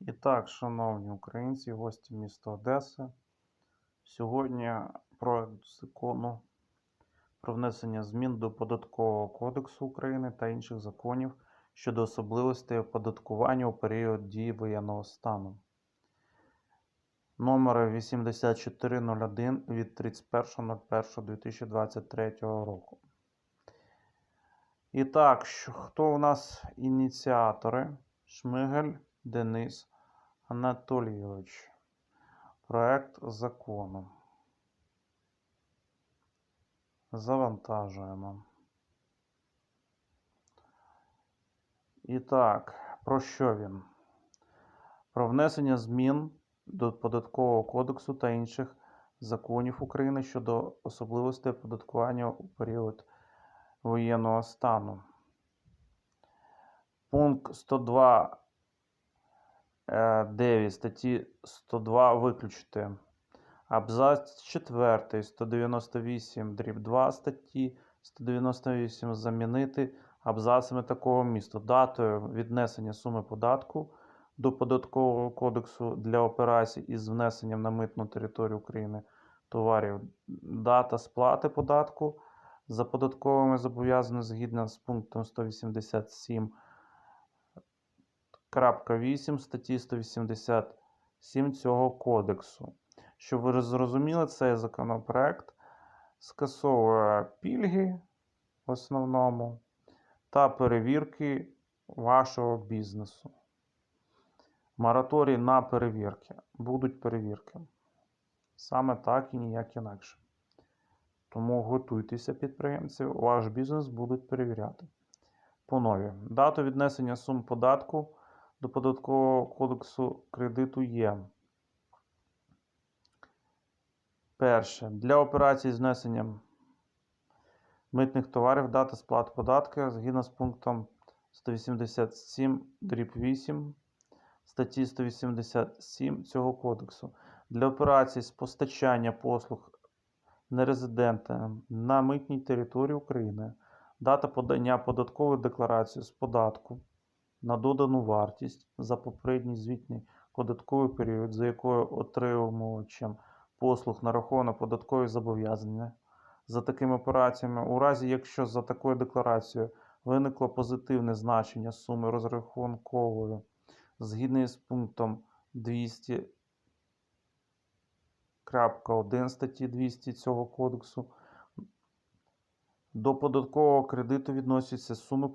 І так, шановні українці, гості міста Одеси. Сьогодні проект закону про внесення змін до Податкового кодексу України та інших законів щодо особливостей оподаткування у період дії воєнного стану. Номер 8401 від 31.01.2023 року. І так, хто у нас ініціатори? Шмигель Денис Анатолійович. Проект закону. Завантажуємо. І так, про що він? Про внесення змін до Податкового кодексу та інших законів України щодо особливостей оподаткування у період воєнного стану. Пункт 102 е, 9 статті 102 виключити. Абзац 4 198 дріб 2 статті 198 замінити абзацами такого місту. Датою віднесення суми податку до податкового кодексу для операцій із внесенням на митну територію України товарів. Дата сплати податку за податковими зобов'язаннями згідно з пунктом 187 крапка 8 статті 187 цього кодексу. Щоб ви зрозуміли, цей законопроект скасовує пільги в основному та перевірки вашого бізнесу. Мораторій на перевірки. Будуть перевірки. Саме так і ніяк інакше. Тому готуйтеся, підприємці, ваш бізнес будуть перевіряти. По нові. Дату віднесення сум податку до податкового кодексу кредиту є. Перше. Для операцій з внесенням митних товарів дата сплати податку згідно з пунктом 187 дріб 8 статті 187 цього кодексу. Для операцій з постачання послуг нерезидентам на митній території України дата подання податкової декларації з податку на додану вартість за попередній звітний податковий період, за якою отримувачем послуг нараховано податкові зобов'язання. За такими операціями, у разі якщо за такою декларацією виникло позитивне значення суми розрахункової згідно з пунктом 200 крапка 1 статті 200 цього кодексу, до податкового кредиту відносяться суми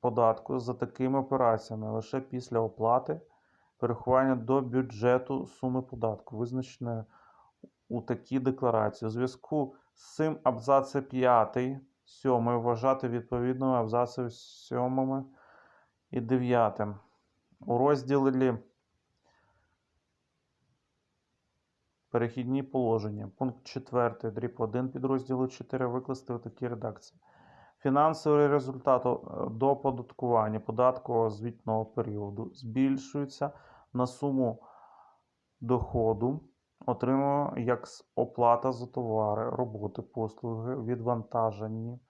податку- за такими операціями лише після оплати переховання до бюджету суми податку, визначеної у такій декларації. У зв'язку з цим абзаци 5, 7 вважати відповідними абзацами 7 і 9. У розділі Перехідні положення. Пункт 4, дріб 1 підрозділу 4 викласти у такій редакції. Фінансовий результат е, до оподаткування податкового звітного періоду збільшується на суму доходу, отриманого як оплата за товари, роботи, послуги, відвантажені,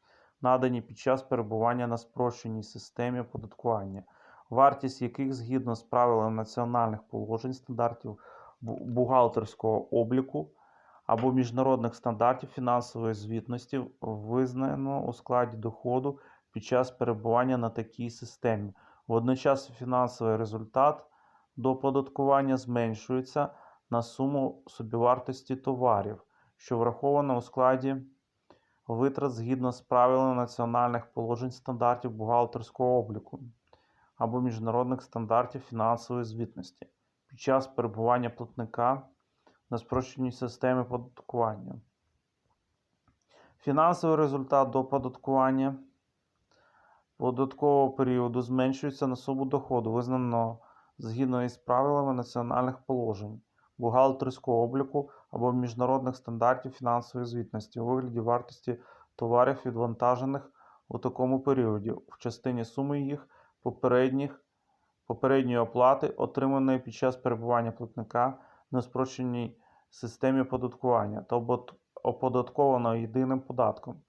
надані під час перебування на спрощеній системі оподаткування, вартість яких згідно з правилами національних положень стандартів бухгалтерського обліку або міжнародних стандартів фінансової звітності визнано у складі доходу під час перебування на такій системі. Водночас фінансовий результат до оподаткування зменшується на суму собівартості товарів, що враховано у складі витрат згідно з правилами національних положень стандартів бухгалтерського обліку або міжнародних стандартів фінансової звітності під час перебування платника на спрощеній системі оподаткування. Фінансовий результат до оподаткування податкового періоду зменшується на суму доходу, визнаного згідно із правилами національних положень, бухгалтерського обліку або міжнародних стандартів фінансової звітності у вигляді вартості товарів, відвантажених у такому періоді, в частині суми їх попередніх попередньої оплати, отриманої під час перебування платника на спрощеній системі оподаткування та оподаткованого єдиним податком.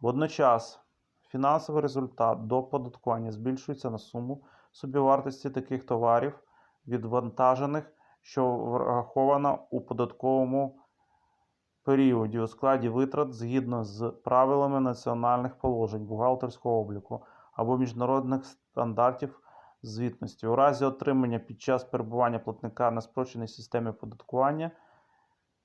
Водночас фінансовий результат до оподаткування збільшується на суму собівартості таких товарів, відвантажених, що враховано у податковому періоді у складі витрат згідно з правилами національних положень бухгалтерського обліку або міжнародних стандартів звітності. У разі отримання під час перебування платника на спрощеній системі оподаткування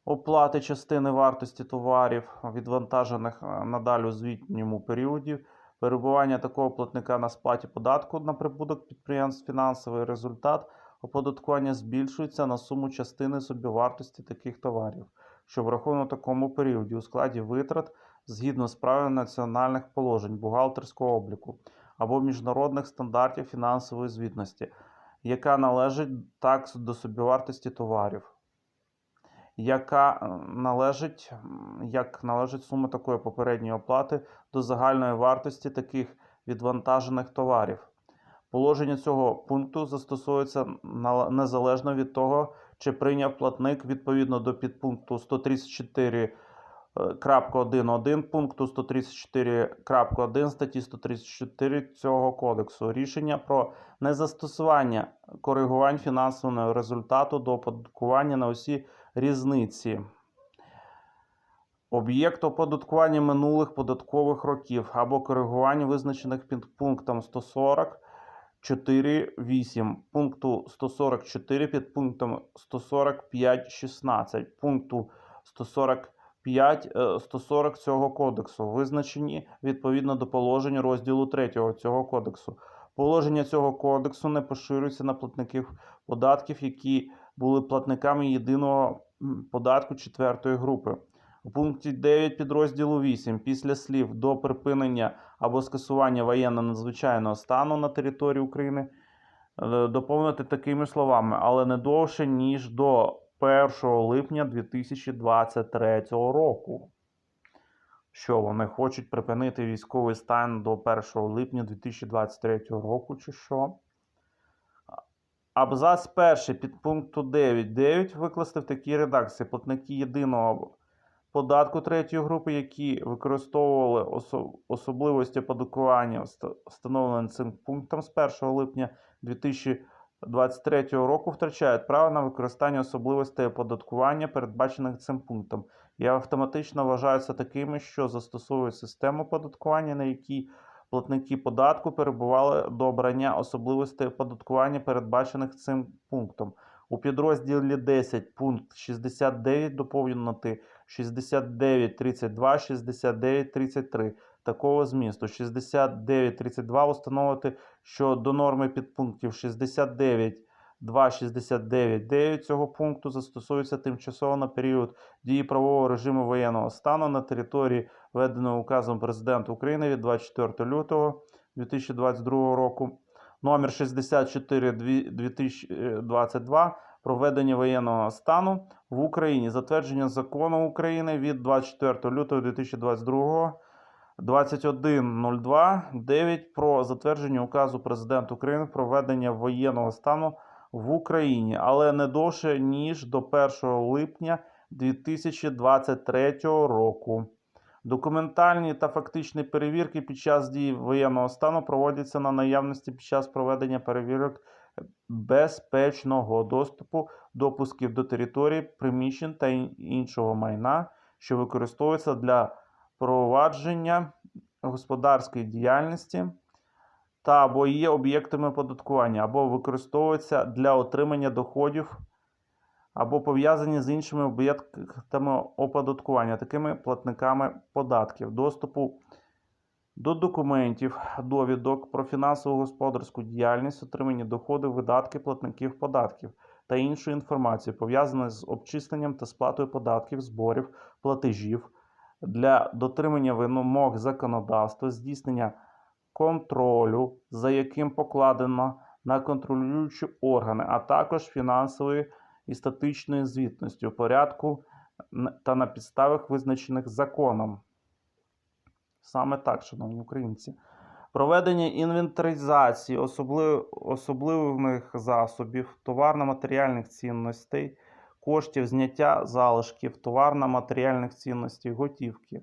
оплати частини вартості товарів, відвантажених е, надалі у звітньому періоді, перебування такого платника на сплаті податку на прибуток підприємств, фінансовий результат оподаткування збільшується на суму частини собівартості таких товарів, що враховано в такому періоді у складі витрат згідно з правилами національних положень бухгалтерського обліку або міжнародних стандартів фінансової звітності, яка належить також до собівартості товарів яка е, належить, як належить сума такої попередньої оплати до загальної вартості таких відвантажених товарів. Положення цього пункту застосується незалежно від того, чи прийняв платник відповідно до підпункту Крапка 1.1 пункту 134. 1 статті 134 цього кодексу рішення про незастосування коригувань фінансового результату до оподаткування на усі різниці. Об'єкт оподаткування минулих податкових років або коригувань, визначених під пунктом 144.8, пункту 144 під пунктом 145.16, пункту 140. 5 е, цього кодексу, визначені відповідно до положень розділу 3 цього кодексу. Положення цього кодексу не поширюється на платників податків, які були платниками єдиного податку 4 групи. У пункті 9 підрозділу 8 після слів до припинення або скасування воєнно-надзвичайного стану на території України е, доповнити такими словами, але не довше, ніж до 1 липня 2023 року. Що вони хочуть припинити військовий стан до 1 липня 2023 року, чи що? Абзац перший підпункту 9.9 викласти в такій редакції платники єдиного податку третьої групи, які використовували особливості оподаткування, вста- встановлені цим пунктом з 1 липня 2023 року, втрачають право на використання особливостей оподаткування, передбачених цим пунктом, і автоматично вважаються такими, що застосовують систему оподаткування, на якій платники податку перебували до обрання особливостей оподаткування, передбачених цим пунктом. У підрозділі 10 пункт 69 доповнити 69.32, 69.33 такого змісту. 69.32 установити, що до норми підпунктів 69 2.69.9 цього пункту застосується тимчасово на період дії правового режиму воєнного стану на території, введеного указом Президента України від 24 лютого 2022 року, номер 64 2022 про введення воєнного стану в Україні, затвердження закону України від 24 лютого 2022 21.02.9 про затвердження указу Президента України про введення воєнного стану в Україні, але не довше ніж до 1 липня 2023 року. Документальні та фактичні перевірки під час дії воєнного стану проводяться на наявності під час проведення перевірок безпечного доступу, допусків до території, приміщень та іншого майна, що використовується для провадження господарської діяльності та або є об'єктами оподаткування, або використовуються для отримання доходів, або пов'язані з іншими об'єктами оподаткування, такими платниками податків, доступу до документів, довідок про фінансово господарську діяльність, отримані доходи, видатки платників податків та іншої інформації, пов'язаної з обчисленням та сплатою податків, зборів, платежів для дотримання вимог законодавства, здійснення контролю, за яким покладено на контролюючі органи, а також фінансової і статичної звітності у порядку та на підставах, визначених законом. Саме так, шановні українці. Проведення інвентаризації особливих, засобів, товарно-матеріальних цінностей, коштів зняття залишків, товарно-матеріальних цінностей, готівки.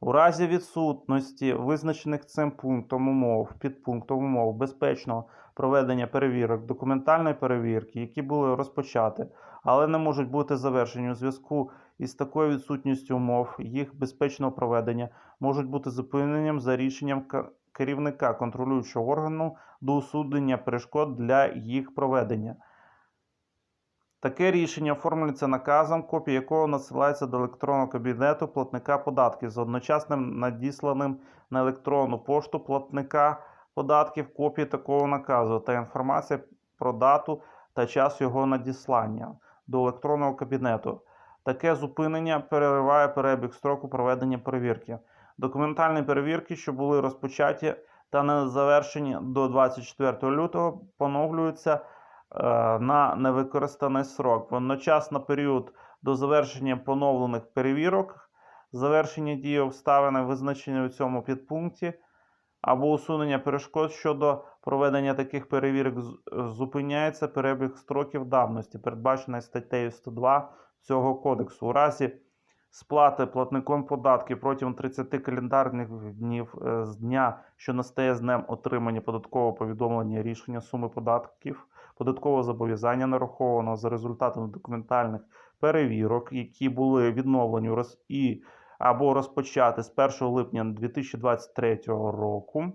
У разі відсутності визначених цим пунктом умов, підпунктом умов безпечного проведення перевірок документальної перевірки, які були розпочаті, але не можуть бути завершені у зв'язку із такою відсутністю умов їх безпечного проведення, можуть бути зупиненням за рішенням керівника контролюючого органу до усунення перешкод для їх проведення. Таке рішення оформлюється наказом, копія якого надсилається до електронного кабінету платника податків з одночасним надісланим на електронну пошту платника податків копії такого наказу та інформація про дату та час його надіслання до електронного кабінету. Таке зупинення перериває перебіг строку проведення перевірки. Документальні перевірки, що були розпочаті та не завершені до 24 лютого, поновлюються на невикористаний срок. Водночас на період до завершення поновлених перевірок, завершення дії обставини, визначені у цьому підпункті, або усунення перешкод щодо проведення таких перевірок зупиняється перебіг строків давності, передбачений статтею 102 цього кодексу. У разі сплати платником податків протягом 30 календарних днів е, з дня, що настає з днем отримання податкового повідомлення рішення суми податків, податкового зобов'язання нарахованого за результатами документальних перевірок, які були відновлені і або розпочати з 1 липня 2023 року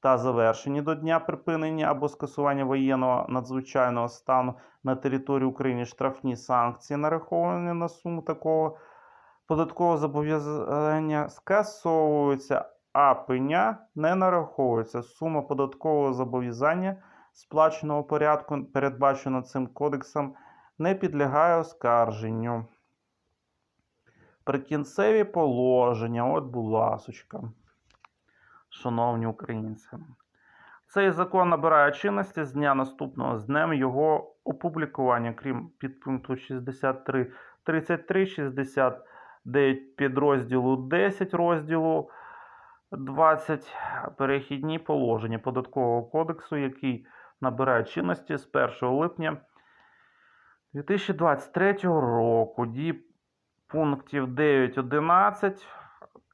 та завершені до дня припинення або скасування воєнного надзвичайного стану на території України штрафні санкції, нараховані на суму такого податкового зобов'язання, скасовуються, а пеня не нараховується. Сума податкового зобов'язання сплаченого порядку, передбачено цим кодексом, не підлягає оскарженню. Прикінцеві положення, от будь ласочка, шановні українці. Цей закон набирає чинності з дня наступного з днем його опублікування, крім підпункту 63, 33, 69 підрозділу 10 розділу 20 перехідні положення податкового кодексу, який набирає чинності з 1 липня 2023 року. Дії пунктів 9.11.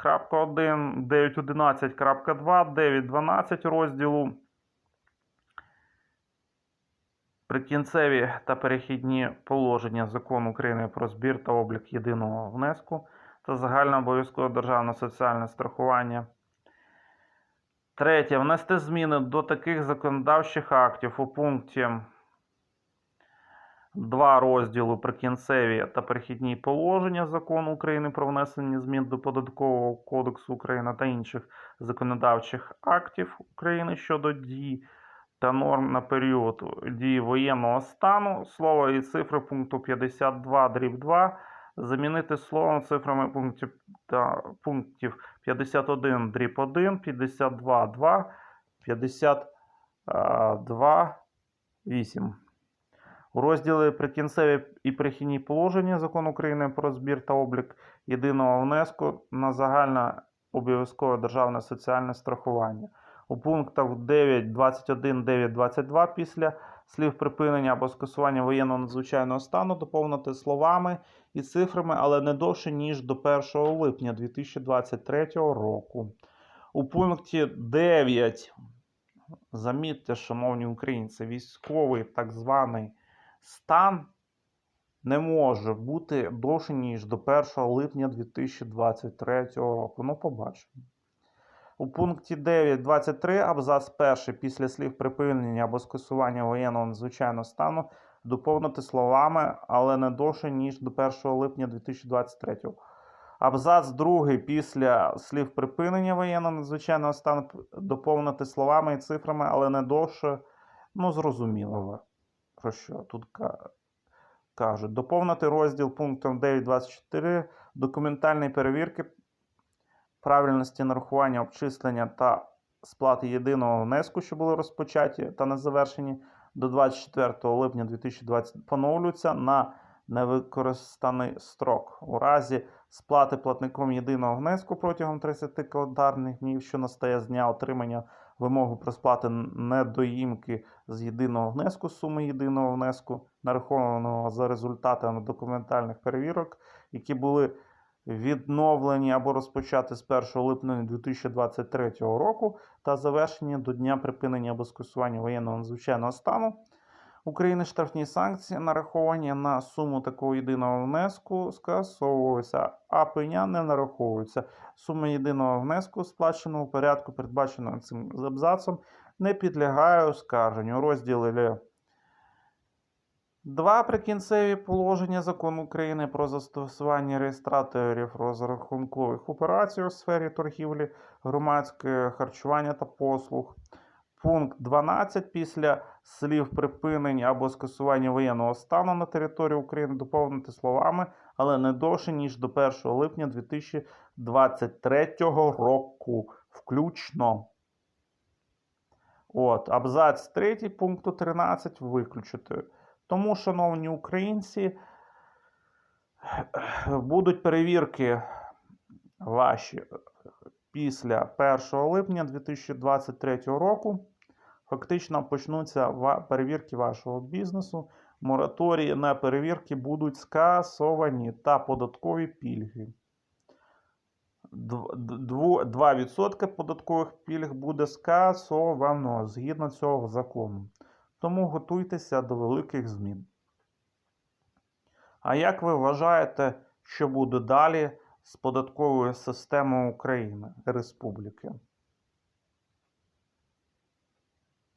9.1, 9.11.2, 9.12 розділу. Прикінцеві та перехідні положення Закону України про збір та облік єдиного внеску та загальнообов'язкове державне соціальне страхування. Третє. Внести зміни до таких законодавчих актів у пункті 2 розділу Прикінцеві та перехідні положення Закону України про внесення змін до Податкового кодексу України та інших законодавчих актів України щодо дій та норм на період дії воєнного стану. Слово і цифри пункту 52 дріб 2 замінити словом цифрами пунктів та пунктів 51 дріб 1, 52 2, 52 8. У розділі Прикінцеві і перехідні положення Закону України про збір та облік єдиного внеску на загальне обов'язкове державне соціальне страхування. У пунктах 9, 21, 9, 22 після слів припинення або скасування воєнного надзвичайного стану доповнити словами і цифрами, але не довше, ніж до 1 липня 2023 року. У пункті 9, замітьте, шановні українці, військовий так званий стан не може бути довше, ніж до 1 липня 2023 року. Ну, побачимо. У пункті 9.23 абзац 1 після слів припинення або скасування воєнного надзвичайного стану доповнити словами, але не довше, ніж до 1 липня 2023. Абзац 2 після слів припинення воєнного надзвичайного стану доповнити словами і цифрами, але не довше, ну, зрозуміло ви, про що тут кажуть. Доповнити розділ пунктом 9.24 документальної перевірки правильності нарахування обчислення та сплати єдиного внеску, що були розпочаті та не завершені до 24 липня 2020 поновлюються на невикористаний строк. У разі сплати платником єдиного внеску протягом 30 календарних днів, що настає з дня отримання вимоги про сплати недоїмки з єдиного внеску суми єдиного внеску, нарахованого за результатами документальних перевірок, які були відновлені або розпочати з 1 липня 2023 року та завершені до дня припинення або скасування воєнного надзвичайного стану України штрафні санкції, нараховані на суму такого єдиного внеску, скасовуються, а пеня не нараховуються. Сума єдиного внеску, сплаченого у порядку, передбаченого цим абзацом, не підлягає оскарженню. Розділі Два прикінцеві положення закону України про застосування реєстраторів розрахункових операцій у сфері торгівлі, громадське харчування та послуг. Пункт 12 після слів припинення або скасування воєнного стану на території України доповнити словами, але не довше, ніж до 1 липня 2023 року включно. От, абзац 3 пункту 13 виключити. Тому, шановні українці, будуть перевірки ваші після 1 липня 2023 року. Фактично почнуться перевірки вашого бізнесу. Мораторії на перевірки будуть скасовані та податкові пільги. 2% податкових пільг буде скасовано згідно цього закону. Тому готуйтеся до великих змін. А як ви вважаєте, що буде далі з податковою системою України Республіки?